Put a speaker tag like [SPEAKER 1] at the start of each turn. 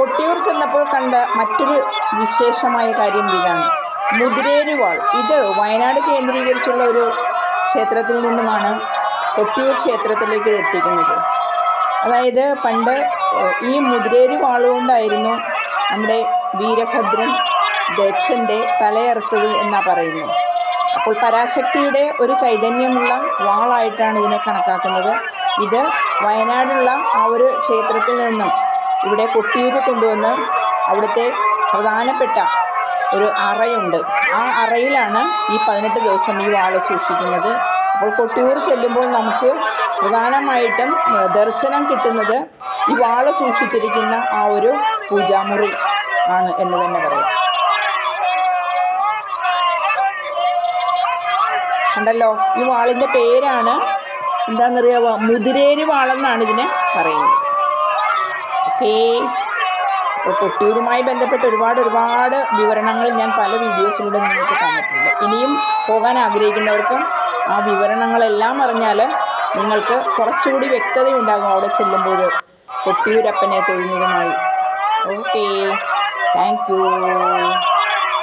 [SPEAKER 1] കൊട്ടിയൂർ ചെന്നപ്പോൾ കണ്ട മറ്റൊരു വിശേഷമായ കാര്യം ഇതാണ്. മുതിരേരി വാൾ ഇത് വയനാട് കേന്ദ്രീകരിച്ചുള്ള ഒരു ക്ഷേത്രത്തിൽ നിന്നുമാണ് കൊട്ടിയൂർ ക്ഷേത്രത്തിലേക്ക് എത്തിക്കുന്നത്. അതായത് പണ്ട് ഈ മുതിരേരി വാളുകൊണ്ടായിരുന്നു നമ്മുടെ വീരഭദ്രൻ ദക്ഷന്റെ തലയറുത്തത് എന്നാണ് പറയുന്നത്. അപ്പോൾ പരാശക്തിയുടെ ഒരു ചൈതന്യമുള്ള വാളായിട്ടാണ് ഇതിനെ കണക്കാക്കുന്നത്. ഇത് വയനാടുള്ള ആ ഒരു ക്ഷേത്രത്തിൽ നിന്നും ഇവിടെ കൊട്ടിയൂർ കൊണ്ടുവന്ന് അവിടുത്തെ പ്രധാനപ്പെട്ട ഒരു അറയുണ്ട്. ആ അറയിലാണ് ഈ പതിനെട്ട് ദിവസം ഈ വാൾ സൂക്ഷിക്കുന്നത്. അപ്പോൾ കൊട്ടിയൂർ ചെല്ലുമ്പോൾ നമുക്ക് പ്രധാനമായിട്ടും ദർശനം കിട്ടുന്നത് ഈ വാൾ സൂക്ഷിച്ചിരിക്കുന്ന ആ ഒരു പൂജാമുറി ആണ് എന്ന് തന്നെ പറയാം. കണ്ടല്ലോ? ഈ വാളിന്റെ പേരാണ് എന്താണെന്നറിയാമോ മുതിരേരി വാളെന്നാണ് ഇതിനെ പറയുന്നത്. ഓക്കേ. അപ്പോൾ കൊട്ടിയൂരുമായി ബന്ധപ്പെട്ട് ഒരുപാട് ഒരുപാട് വിവരണങ്ങൾ ഞാൻ പല വീഡിയോസിലൂടെ നിങ്ങൾക്ക് തന്നിട്ടുണ്ട്. ഇനിയും പോകാൻ ആഗ്രഹിക്കുന്നവർക്കും ആ വിവരണങ്ങളെല്ലാം അറിഞ്ഞാൽ നിങ്ങൾക്ക് കുറച്ചുകൂടി വ്യക്തതയുണ്ടാകും അവിടെ ചെല്ലുമ്പോൾ കൊട്ടിയൂരപ്പനെ തൊഴുന്നതുമായി. ഓക്കേ. Thank you.